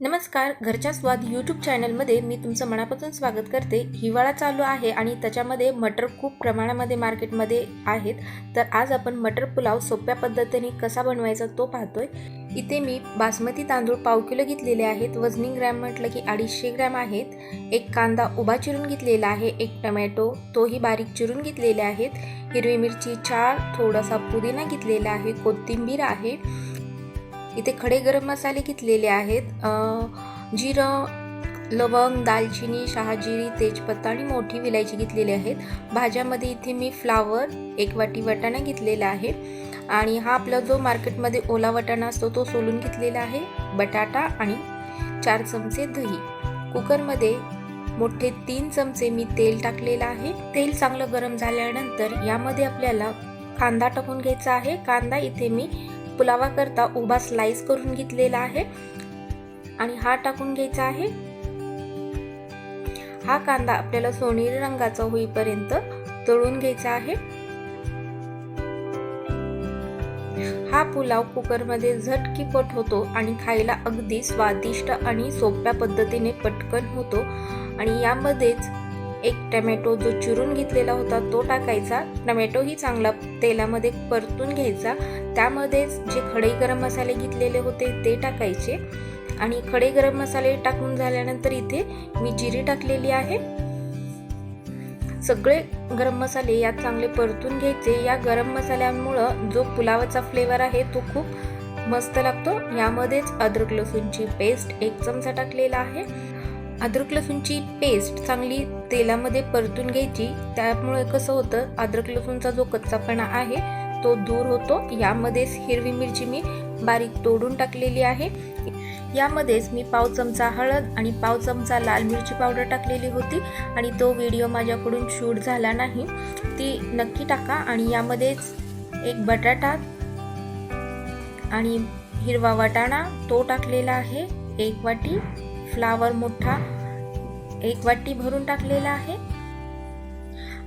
नमस्कार घरच्या स्वाद यूट्यूब चॅनलमध्ये मी तुमचं मनापासून स्वागत करते. हिवाळा चालू आहे आणि त्याच्यामध्ये मटर खूप प्रमाणामध्ये मार्केटमध्ये आहेत. तर आज आपण मटर पुलाव सोप्या पद्धतीने कसा बनवायचा तो पाहतोय. इथे मी बासमती तांदूळ पाव किलो घेतलेले आहेत. वजनी ग्रॅम म्हटलं की अडीचशे ग्रॅम आहेत. एक कांदा उभा चिरून घेतलेला आहे. एक टमॅटो तोही बारीक चिरून घेतलेले आहेत. हिरवी मिरची चार थोडासा पुदिना घेतलेला आहे. कोथिंबीर आहे. इथे खडे गरम मसाले घेतलेले आहेत. जिरं लवंग दालचिनी शहाजिरी तेजपत्ता आणि मोठी विलायची घेतलेली आहेत. भाज्यामध्ये इथे मी फ्लावर एक वाटी वाटाणा घेतलेला आहे. आणि हा आपला जो मार्केटमध्ये ओला वाटाणा असतो तो सोलून घेतलेला आहे. बटाटा आणि चार चमचे दही. कुकरमध्ये मोठे तीन चमचे मी तेल टाकलेलं आहे. तेल चांगलं गरम झाल्यानंतर यामध्ये आपल्याला कांदा टाकून घ्यायचा आहे. कांदा इथे मी पुलावाकरता उभा स्लाइस करून घेतलेला आहे. आणि हा टाकून घ्यायचा आहे. हा कांदा आपल्याला सोनेरी रंगाचा होईपर्यंत तळून घ्यायचा आहे. हा पुलाव कुकरमध्ये झटकीपट होतो आणि खायला अगदी स्वादिष्ट आणि सोप्या पद्धतीने पटकन होतो. आणि यामध्येच एक टमॅटो जो चिरून घेतलेला होता तो टाकायचा. टमॅटोही चांगला तेलामध्ये परतून घ्यायचा. त्यामध्येच जे खडे गरम मसाले घेतलेले होते ते टाकायचे. आणि खडे गरम मसाले टाकून झाल्यानंतर इथे मी जिरी टाकलेली आहे. सगळे गरम मसाले यात चांगले परतून घ्यायचे. या गरम मसाल्यांमुळं जो पुलावाचा फ्लेवर आहे तो खूप मस्त लागतो. यामध्येच अद्रक लसूणची पेस्ट एक चमचा टाकलेला आहे. अद्रक लसूणची पेस्ट चांगली तेलामध्ये परतून घ्यायची. त्यामुळे कसं होतं अद्रक लसूणचा जो कच्चापणा आहे तो दूर होतो. यामध्येच हिरवी मिरची मी बारीक तोडून टाकलेली आहे. यामध्येच मी पाव चमचा हळद आणि पाव चमचा लाल मिरची पावडर टाकलेली होती आणि तो व्हिडिओ माझ्याकडून शूट झाला नाही. ती नक्की टाका आणि यामध्येच एक बटाटा आणि हिरवा वाटाणा तो टाकलेला आहे एक वाटी. फ्लावर मोठा एक वाटी भरून टाकलेला आहे.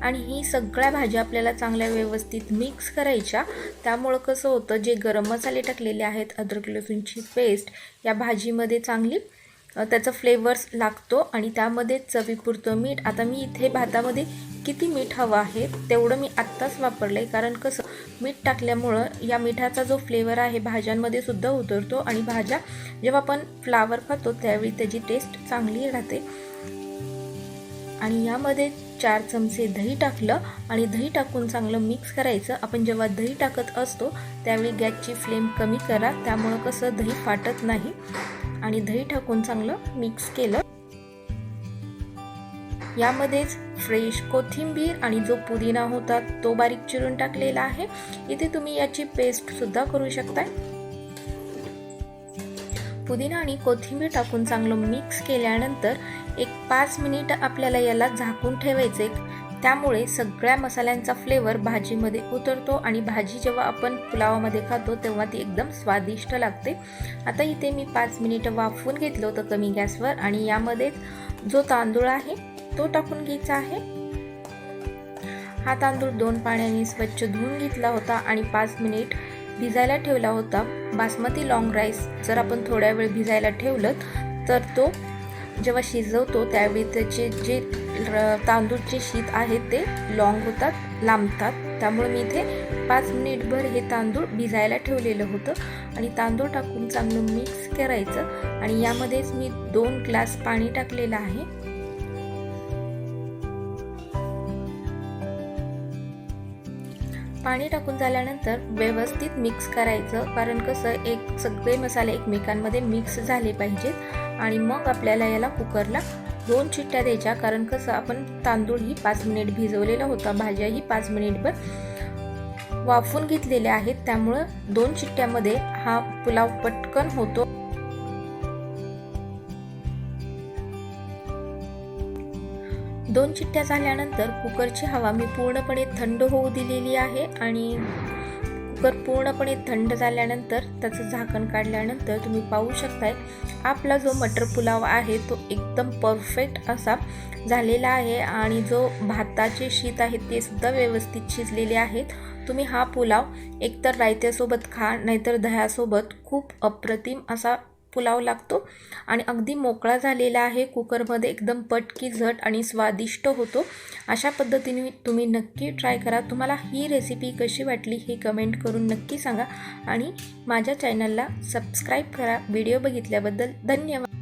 आणि ही सगळ्या भाज्या आपल्याला चांगल्या व्यवस्थित मिक्स करायच्या. त्यामुळं कसं होतं जे गरम मसाले टाकलेले आहेत अद्रक लसूणची पेस्ट या भाजीमध्ये चांगली त्याचा फ्लेवर्स लागतो. आणि त्यामध्ये चवीपुरतं मीठ. आता मी इथे भातामध्ये किती मीठ हवं आहे तेवढं मी आत्ताच वापरलं आहे कारण कसं मीठ टाकल्यामुळं या मिठाचा जो फ्लेवर आहे भाज्यांमध्ये सुद्धा उतरतो आणि भाज्या जेव्हा आपण फ्लावर खातो त्यावेळी त्याची टेस्ट चांगली राहते. आणि यामध्ये चार चमचे दही टाकलं आणि दही टाकून चांगलं मिक्स करायचं. आपण जेव्हा दही टाकत असतो त्यावेळी गॅसची फ्लेम कमी करा. त्यामुळं कसं दही फाटत नाही. आणि दही टाकून चांगलं मिक्स केलं. यामध्येच फ्रेश कोथिंबीर आणि जो पुदिना होता तो बारीक चिरून टाकलेला आहे. इथे तुम्ही याची पेस्ट सुद्धा करू शकता पुदिना आणि कोथिंबीर टाकून चांगलं मिक्स केल्यानंतर एक पाच मिनिट आपल्याला याला झाकून ठेवायचे. त्यामुळे सगळ्या मसाल्यांचा फ्लेवर भाजीमध्ये उतरतो आणि भाजी जेव्हा आपण पुलावामध्ये खातो तेव्हा ती एकदम स्वादिष्ट लागते. आता इथे मी पाच मिनिटं वाफवून घेतलं होतं कमी गॅसवर आणि यामध्ये जो तांदूळ आहे तो टाकून घ्यायचा आहे. हा तांदूळ दोन पाण्याने स्वच्छ धुवून घेतला होता आणि पाच मिनिट भिजायला ठेवला होता. बासमती लाँग राईस जर आपण थोड्या वेळ भिजायला ठेवलं तर तो जेव्हा शिजवतो त्यावेळी त्याचे जे र- तांदूळचे शीत आहेत ते लॉंग होतात लांबतात. त्यामुळे मी इथे पाच मिनिटभर हे तांदूळ भिजायला ठेवलेलं होतं आणि तांदूळ टाकून चांगलं मिक्स करायचं. आणि यामध्येच मी दोन ग्लास पाणी टाकलेलं आहे. पाणी टाकून झाल्यानंतर व्यवस्थित मिक्स करायचं. कारण कसं एक सगळे मसाले एकमेकांमध्ये मिक्स झाले पाहिजेत. आणि मग आपल्याला याला कुकरला दोन चिट्ट्या द्यायच्या. कारण कसं आपण तांदूळही पाच मिनिट भिजवलेला होता. भाज्याही पाच मिनिटभर वाफून घेतलेल्या आहेत. त्यामुळं दोन चिट्ट्यामध्ये हा पुलाव पटकन होतो. दोन चिठ्ठ्या झाल्यानंतर कुकरची हवा मी पूर्णपणे थंड होऊ दिलेली आहे आणि कुकर पूर्णपणे थंड झाल्यानंतर त्याचं झाकण काढल्यानंतर तुम्ही पाहू शकताय आपला जो मटर पुलाव आहे तो एकदम परफेक्ट असा झालेला आहे आणि जो भाताचे शीत आहे ते सुद्धा व्यवस्थित शिजलेले आहेत. तुम्ही हा पुलाव एकतर रायत्यासोबत खा नाहीतर दह्यासोबत खूप अप्रतिम असा पुलाव लागतो. आणि अगदी मोकळा झालेला आहे. कुकरमध्ये एकदम पटकी झट आणि स्वादिष्ट होतो. अशा पद्धतीने तुम्ही नक्की ट्राय करा. तुम्हाला ही रेसिपी कशी वाटली हे कमेंट करून नक्की सांगा. आणि माझ्या चॅनलला सबस्क्राईब करा. व्हिडिओ बघितल्याबद्दल धन्यवाद.